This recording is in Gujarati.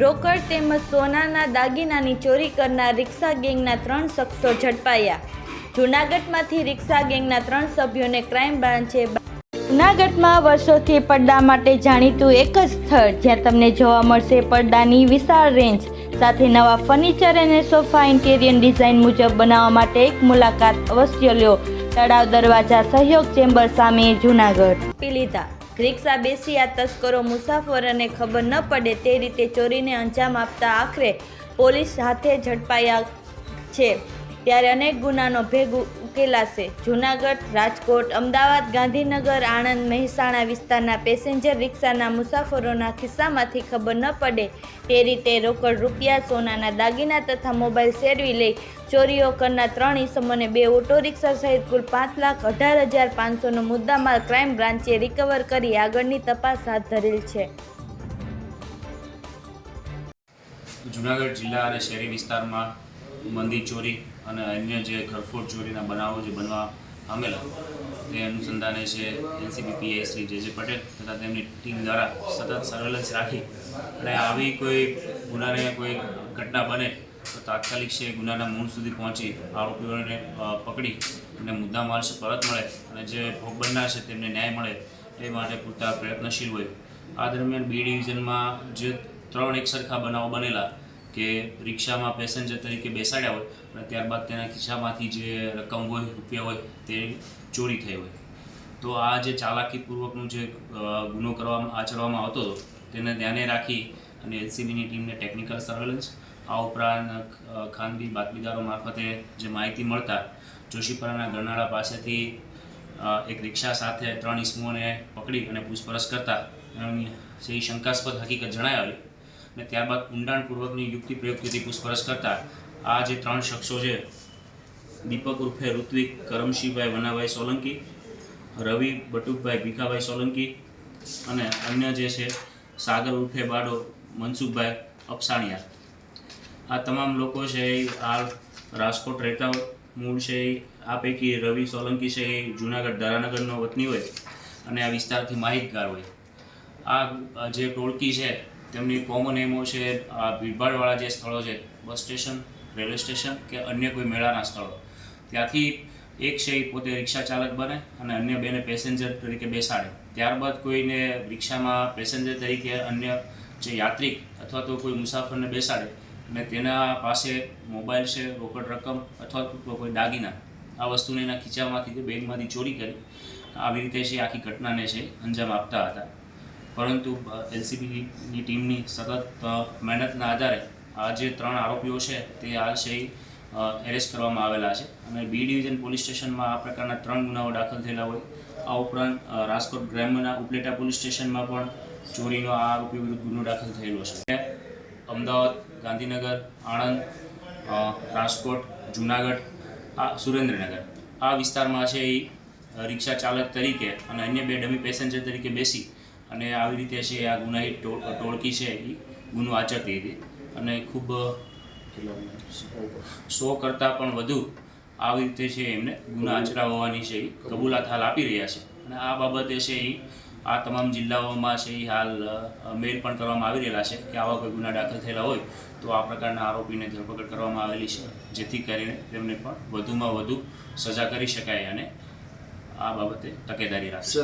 રોકડ તેમજ સોનાના દાગીનાની ચોરી કરનાર રિક્ષા ગેંગના ત્રણ શખ્સો ઝડપાયા. જૂનાગઢમાંથી રિક્ષા ગેંગના ત્રણ સભ્યોને ક્રાઇમ બ્રાન્ચે જૂનાગઢમાં વર્ષોથી પડદા માટે જાણીતું એક જ સ્થળ જ્યાં તમને જોવા મળશે પડદાની વિશાળ રેન્જ સાથે નવા ફર્નિચર અને સોફા ઇન્ટેરિયર ડિઝાઇન મુજબ બનાવવા માટે એક મુલાકાત અવશ્ય લ્યો તળાવ દરવાજા સહયોગ ચેમ્બર સામે જૂનાગઢ. પી લીધા રિક્ષા બેસી આ તસ્કરો મુસાફરોને ખબર ન પડે તે રીતે ચોરીને અંજામ આપતા આખરે પોલીસ હાથે ઝડપાયા છે. ત્યારે અનેક ગુનાનો ભેગ ઉકેલાશે. જૂનાગઢ, રાજકોટ, અમદાવાદ, ગાંધીનગર, આણંદ, મહેસાણા વિસ્તારના પેસેન્જર રિક્ષાના મુસાફરોના ખિસ્સામાંથી ખબર ન પડે. તે રીતે રોકડ રૂપિયા, સોનાના દાગીના તથા મોબાઈલ શેરવી લઈ ચોરીઓ કરનાર ત્રણ ઇસમોને બે ઓટો રિક્ષા સહિત કુલ પાંચ લાખ અઢાર હજાર પાંચસોનો મુદ્દામાલ ક્રાઇમ બ્રાન્ચે રિકવર કરી આગળની તપાસ હાથ ધરેલ છે. જુનાગઢ જિલ્લા અને શહેરી વિસ્તારમાં મંદી ચોરી અને અન્ય જે ઘરફોડ ચોરીના બનાવો જે બનવા પામેલા તે અનુસંધાને છે એનસીબી પીઆઈ શ્રી જે જે પટેલ તથા તેમની ટીમ દ્વારા સતત સર્વેલન્સ રાખી. અને આવી કોઈ ગુનાને કોઈ ઘટના બને તો તાત્કાલિક છે ગુનાના મૂળ સુધી પહોંચી આરોપીઓને પકડી અને મુદ્દામાલ છે પરત મળે અને જે ભોગ બનનાર છે તેમને ન્યાય મળે એ માટે પૂરતા પ્રયત્નશીલ હોય. આ દરમિયાન બી ડિવિઝનમાં જે ત્રણ એક સરખા બનાવો બનેલા કે રિક્ષામાં પેસેન્જર તરીકે બેસાડ્યા હોય અને ત્યારબાદ તેના ખિસ્સામાંથી જે રકમ હોય, રૂપિયા હોય, તે ચોરી થઈ હોય. તો આ જે ચાલાકીપૂર્વકનું જે ગુનો કરવામાં, આચરવામાં આવતો હતો, તેને ધ્યાને રાખી અને એલસીબીની ટીમને ટેકનિકલ સર્વેલન્સ, આ ઉપરાંત ખાનગી બાતમીદારો મારફતે જે માહિતી મળતા, જોશીપરાના ગરનાળા પાસેથી એક રિક્ષા સાથે ત્રણ ઇસમોને પકડી અને પૂછપરછ કરતા, એમની જે શંકાસ્પદ હકીકત જણાઈ અને ત્યારબાદ ઊંડાણપૂર્વકની યુક્તિ પ્રયુક્તિથી પૂછપરછ કરતા આ જે ત્રણ શખ્સો છે, દીપક ઉર્ફે ઋત્વિક, કરમશીભાઈ વનાભાઈ સોલંકી, રવિ બટુકભાઈ ભીખાભાઈ સોલંકી અને અન્ય જે છે, સાગર ઉર્ફે બાડો મનસુખભાઈ અપસાણિયા. આ તમામ લોકો છે એ હાલ રાજકોટ રહેતા મૂળ છે એ આ પૈકી રવિ સોલંકી છે એ જુનાગઢ દારાનગરનો વતની હોય અને આ વિસ્તારથી માહિતગાર હોય. આ જે ટોળકી છે તેમની કોમન એમો છે, આ ભીડભાડવાળા જે સ્થળો છે, બસ સ્ટેશન, રેલવે સ્ટેશન કે અન્ય કોઈ મેળાના સ્થળો. ત્યાંથી એક છે એ પોતે રિક્ષા ચાલક બને અને અન્ય બેને પેસેન્જર તરીકે બેસાડે. ત્યારબાદ કોઈને રિક્ષામાં પેસેન્જર તરીકે અન્ય જે યાત્રિક અથવા તો કોઈ મુસાફરને બેસાડે અને તેના પાસે મોબાઈલ છે, રોકડ રકમ અથવા તો કોઈ દાગીના, આ વસ્તુને એના ખીચામાંથી બેગમાંથી ચોરી કરી આવી રીતે છે આખી ઘટનાને છે અંજામ આપતા હતા. પરંતુ એલસીબીની ટીમની સતત મહેનતના આધારે આ જે ત્રણ આરોપીઓ છે તે આ છે એરેસ્ટ કરવામાં આવેલા છે. અને બી ડિવિઝન પોલીસ સ્ટેશનમાં આ પ્રકારના ત્રણ ગુનાઓ દાખલ થયેલા હોય. આ ઉપરાંત રાજકોટ ગ્રામ્યના ઉપલેટા પોલીસ સ્ટેશનમાં પણ ચોરીનો આ આરોપી વિરુદ્ધ ગુનો દાખલ થયેલો છે. અમદાવાદ, ગાંધીનગર, આણંદ રાજકોટ, જુનાગઢ, આ સુરેન્દ્રનગર. આ વિસ્તારમાં છે એ રિક્ષા ચાલક તરીકે અને અન્ય બે ડમી પેસેન્જર તરીકે બેસી અને આવી રીતે છે આ ગુનાહિત ટોળકી છે એ ગુનો આચરતી હતી. અને ખૂબ સો કરતાં પણ વધુ આવી રીતે છે એમને ગુના આચરાવવાની છે એ કબૂલાત હાલ આપી રહ્યા છે. અને આ બાબતે છે એ આ તમામ જિલ્લાઓમાં છે એ હાલ મેલ પણ કરવામાં આવી રહેલા છે કે આવા કોઈ ગુના દાખલ થયેલા હોય તો આ પ્રકારના આરોપીને ધરપકડ કરવામાં આવેલી છે. જેથી કરીને તેમને પણ વધુમાં વધુ સજા કરી શકાય અને આ બાબતે તકેદારી રાખશે